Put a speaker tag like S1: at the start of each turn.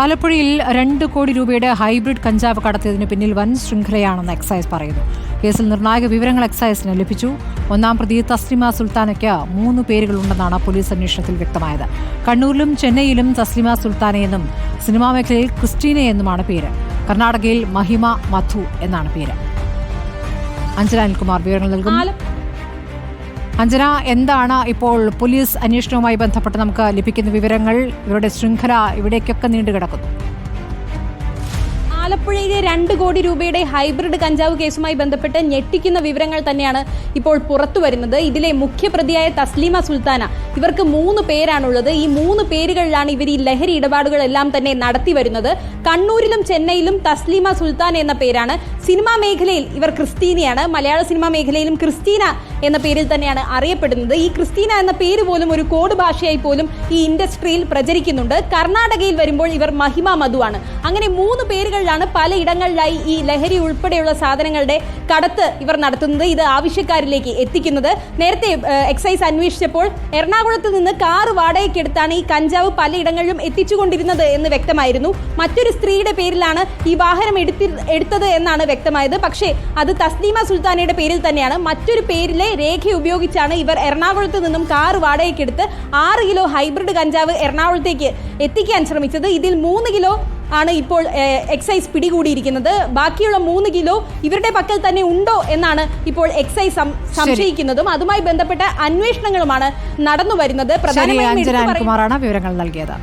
S1: ആലപ്പുഴയിൽ രണ്ട് കോടി രൂപയുടെ ഹൈബ്രിഡ് കഞ്ചാവ് കടത്തിയതിന് പിന്നിൽ വൻ ശൃംഖലയാണെന്ന് എക്സൈസ് പറയുന്നു. കേസിൽ നിർണായക വിവരങ്ങൾ എക്സൈസിന് ലഭിച്ചു. ഒന്നാം പ്രതി തസ്ലിമ സുൽത്താനയ്ക്ക് മൂന്ന് പേരുകളുണ്ടെന്നാണ് പോലീസ് അന്വേഷണത്തിൽ വ്യക്തമായത്. കണ്ണൂരിലും ചെന്നൈയിലും തസ്ലിമ സുൽത്താനയെന്നും സിനിമാ മേഖലയിൽ ക്രിസ്റ്റീനയെന്നുമാണ് പേര്. കർണാടകയിൽ മഹിമ മധു എന്നാണ് പേര്. അഞ്ജന കുമാർ വിവരങ്ങൾ നൽകും. അഞ്ജന എന്താണ് ഇപ്പോൾ പോലീസ് അന്വേഷണവുമായി ബന്ധപ്പെട്ട് നമുക്ക് ലഭിക്കുന്ന വിവരങ്ങൾ? ഇവരുടെ ശൃംഖല ഇവിടേക്കൊക്കെ നീണ്ടുകിടക്കുന്നു.
S2: ആലപ്പുഴയിലെ രണ്ട് കോടി രൂപയുടെ ഹൈബ്രിഡ് കഞ്ചാവ് കേസുമായി ബന്ധപ്പെട്ട് ഞെട്ടിക്കുന്ന വിവരങ്ങൾ തന്നെയാണ് ഇപ്പോൾ പുറത്തു വരുന്നത്. ഇതിലെ മുഖ്യപ്രതിയായ തസ്ലീമ സുൽത്താന ഇവർക്ക് മൂന്ന് പേരാണുള്ളത്. ഈ മൂന്ന് പേരുകളിലാണ് ഇവർ ഈ ലഹരി ഇടപാടുകളെല്ലാം തന്നെ നടത്തി വരുന്നത്. കണ്ണൂരിലും ചെന്നൈയിലും തസ്ലീമ സുൽത്താൻ എന്ന പേരാണ്. സിനിമാ മേഖലയിൽ ഇവർ ക്രിസ്റ്റീനയാണ് മലയാള സിനിമാ മേഖലയിലും ക്രിസ്റ്റീന എന്ന പേരിൽ തന്നെയാണ് അറിയപ്പെടുന്നത്. ഈ ക്രിസ്റ്റീന എന്ന പേര് പോലും ഒരു കോഡ് ഭാഷയായി പോലും ഈ ഇൻഡസ്ട്രിയിൽ പ്രചരിക്കുന്നുണ്ട്. കർണാടകയിൽ വരുമ്പോൾ ഇവർ മഹിമ മധുവാണ്. അങ്ങനെ മൂന്ന് പേരുകളിലാണ് പലയിടങ്ങളിലായി ഈ ലഹരി ഉൾപ്പെടെയുള്ള സാധനങ്ങളുടെ കടത്ത് ഇവർ നടത്തുന്നത്. ഇത് ആവശ്യക്കാരിലേക്ക് എത്തിക്കുന്നത്. നേരത്തെ എക്സൈസ് അന്വേഷിച്ചപ്പോൾ എറണാകുളത്ത് നിന്ന് കാറ് വാടകയ്ക്കെടുത്താണ് ഈ കഞ്ചാവ് പലയിടങ്ങളിലും എത്തിച്ചുകൊണ്ടിരുന്നത് എന്ന് വ്യക്തമായിരുന്നു. മറ്റൊരു സ്ത്രീയുടെ പേരിലാണ് ഈ വാഹനം എടുത്തി എടുത്തത് എന്നാണ് വ്യക്തമായത്. പക്ഷേ അത് തസ്ലീമ സുൽത്താനയുടെ പേരിൽ തന്നെയാണ്. മറ്റൊരു പേരിലെ രേഖ ഉപയോഗിച്ചാണ് ഇവർ എറണാകുളത്ത് നിന്നും കാറ് വാടകയ്ക്കെടുത്ത് ആറ് കിലോ ഹൈബ്രിഡ് കഞ്ചാവ് എറണാകുളത്തേക്ക് എത്തിക്കാൻ ശ്രമിച്ചത്. ഇതിൽ മൂന്ന് കിലോ ആണ് ഇപ്പോൾ എക്സൈസ് പിടികൂടിയിരിക്കുന്നത്. ബാക്കിയുള്ള മൂന്ന് കിലോ ഇവരുടെ പക്കൽ തന്നെ ഉണ്ടോ എന്നാണ് ഇപ്പോൾ എക്സൈസ് സംശയിക്കുന്നതും. അതുമായി ബന്ധപ്പെട്ട അന്വേഷണങ്ങളുമാണ് നടന്നു വരുന്നത്
S1: പ്രധാനമന്ത്രി
S2: പ്രധാനമായും
S1: വിവരങ്ങൾ നൽകിയത്.